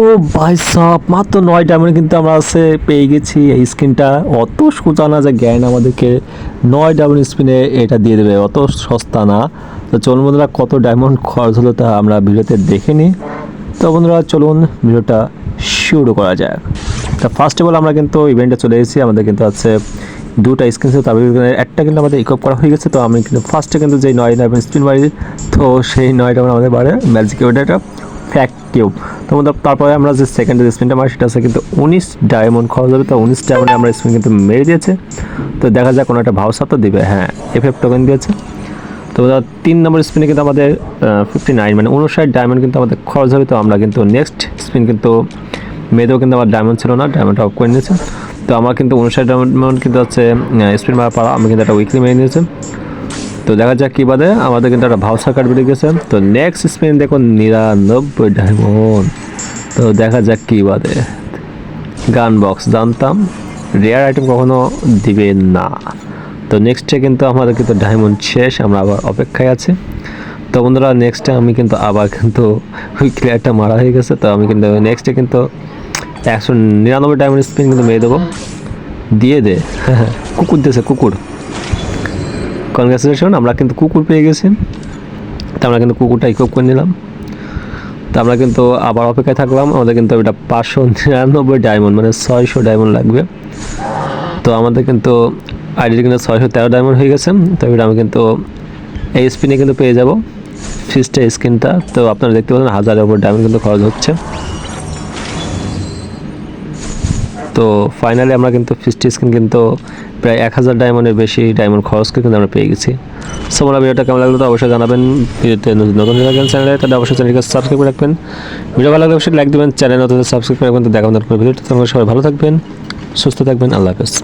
ও ভাই সব, মাত্র নয় ডায়মন্ড কিন্তু আমরা আছে পেয়ে গেছি এই স্ক্রিনটা। অত সোজা না যে জ্ঞান আমাদেরকে নয় ডায়মন্ড স্পিনে এটা দিয়ে দেবে, অত সস্তা না। তো চলুন বন্ধুরা, কত ডায়মন্ড খরচ হলো তা আমরা ভিডিওতে দেখে নিই। তো বন্ধুরা, চলুন ভিডিওটা শুরু করা যাক। তা ফার্স্ট অফ অল আমরা কিন্তু ইভেন্টে চলে এসেছি, আমাদের কিন্তু আছে দুটা স্ক্রিন ছিল তার ভিতরে একটা কিন্তু আমাদের ইকপ করা হয়ে গেছে। তো আমি কিন্তু ফার্স্টে কিন্তু যেই নয় ডায়মন্ড স্পিন মারি তো সেই নয় ডায়মন্ড আমাদের বাড়ে ম্যাজিক ওটা ফ্যাক্ট কিউব তো তারপরে আমরা যে সেকেন্ড স্পিনটা মারি সেটা আছে কিন্তু উনিশ ডায়মন্ড খরচ হবে। তো উনিশ ডায়মন্ডে আমরা স্পিন কিন্তু মেরে দিয়েছে। তো দেখা যাক কোনো একটা ভাউসা তো দিবে। হ্যাঁ এফএফ টোকেন দিয়েছে। তো তিন নম্বর স্পিনে কিন্তু আমাদের ফিফটি নাইন মানে উনষাট ডায়মন্ড কিন্তু আমাদের খরচ হবে। তো আমরা কিন্তু নেক্সট স্পিন কিন্তু মেয়েদেরও কিন্তু আমার ডায়মন্ড ছিল না ডায়মন্ড অফ করে নিয়েছে। তো আমার কিন্তু উনষাট ডায়মন্ড কিন্তু হচ্ছে স্পিন মারা পারা আমি কিন্তু একটা উইকলি মেরে নিয়েছি। তো দেখা যাক কী বাদে। আমাদের কিন্তু একটা ভাউসা কার্ড বেরিয়ে গেছে। তো নেক্সট স্পিন দেখুন, নিরানব্বই ডায়মন্ড তো দেখা যাক কী বাদে। গান বক্স জানতাম। রেয়ার আইটেম কখনো দিবে না। তো নেক্সটে কিন্তু আমাদের কিন্তু ডায়মন্ড শেষ, আমরা আবার অপেক্ষায় আছি। তো বন্ধুরা নেক্সটে আমি কিন্তু আবার কিন্তু ওই ক্লিয়ারটা মারা হয়ে গেছে। তো আমি কিন্তু নেক্সটে কিন্তু একশো নিরানব্বই ডায়মন্ড স্পিন কিন্তু মেরে দেবো। দিয়ে দে। কুকুর দিয়েছে, কুকুর। কনগ্রাচুলেশন আমরা কিন্তু কুকুর পেয়ে গেছি। তো আমরা কিন্তু কুকুরটা ইকোপ করে নিলাম। তো আমরা কিন্তু আবার অপেক্ষায় থাকলাম, আমাদের কিন্তু এটা পাঁচশো নিরানব্বই ডায়মন্ড মানে ছয়শো ডায়মন্ড লাগবে। তো আমাদের কিন্তু আইডির কিন্তু ছয়শো তেরো ডায়মন্ড হয়ে গেছে। তো এটা আমি কিন্তু এই স্পিনে কিন্তু পেয়ে যাব ফিসটা স্ক্রিনটা তো আপনারা দেখতে পাচ্ছেন, হাজারের উপর ডায়মন্ড কিন্তু খরচ হচ্ছে। তো ফাইনালি আমরা কিন্তু ফিস্টি স্কিন কিন্তু প্রায় এক হাজার ডায়মন্ডের বেশি ডায়মন্ড খরচ করে কিন্তু আমরা পেয়ে গেছি। সো আমরা ভিডিওটা কেমন লাগল তো অবশ্যই জানাবেন। ভিডিওতে নতুন নতুন থাকেন চ্যানেলে তাহলে অবশ্যই চ্যানেলকে সাবস্ক্রাইব করে রাখবেন। ভিডিও ভালো লাগলে অবশ্যই লাইক দেবেন চ্যানেল নতুন সাবস্ক্রাইব করে রাখবেন। তো দেখা আমাদের ভিডিওটা সবাই ভালো থাকবেন, সুস্থ থাকবেন, আল্লাহ হাফেজ।